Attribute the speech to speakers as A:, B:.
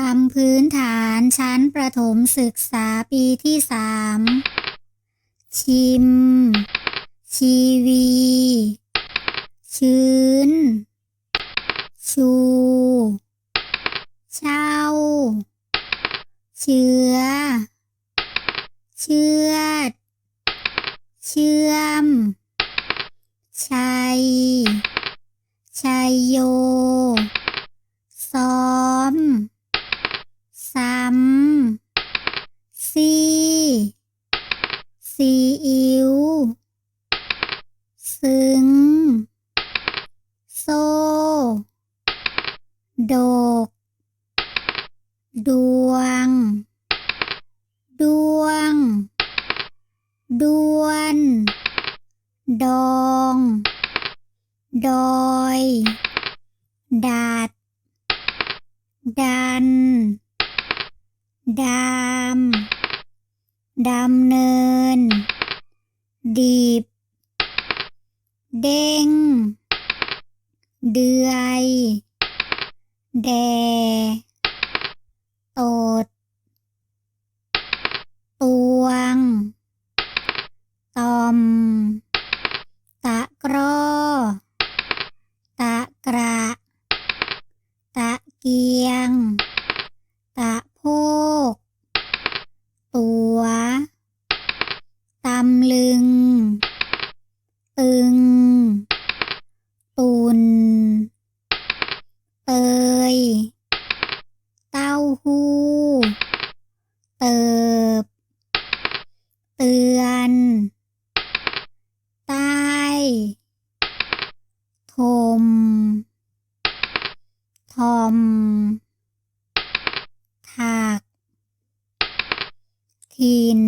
A: คำพื้นฐานชั้นประถมศึกษาปีที่สามชิม ชีวี ชื้น ชู เช่า เชื้อ เชือด เชื่อม ชัย ชัยโย ซีอิ๊วซึ้ง โซ่ โดก ดวง ดวงด้วน ดอง ดอย ดัด ดัน ดา ดำเนิน ดีบ เด้ง เดือย แด โตด ตวง ตอม ตะกร้อ ตะกระ ตะเกียง ตะโพก ตัว ตำลึง ตึง ตุน เตย เต้าหู้ เติบ เตือน ใต้ทม ทอมถักทิน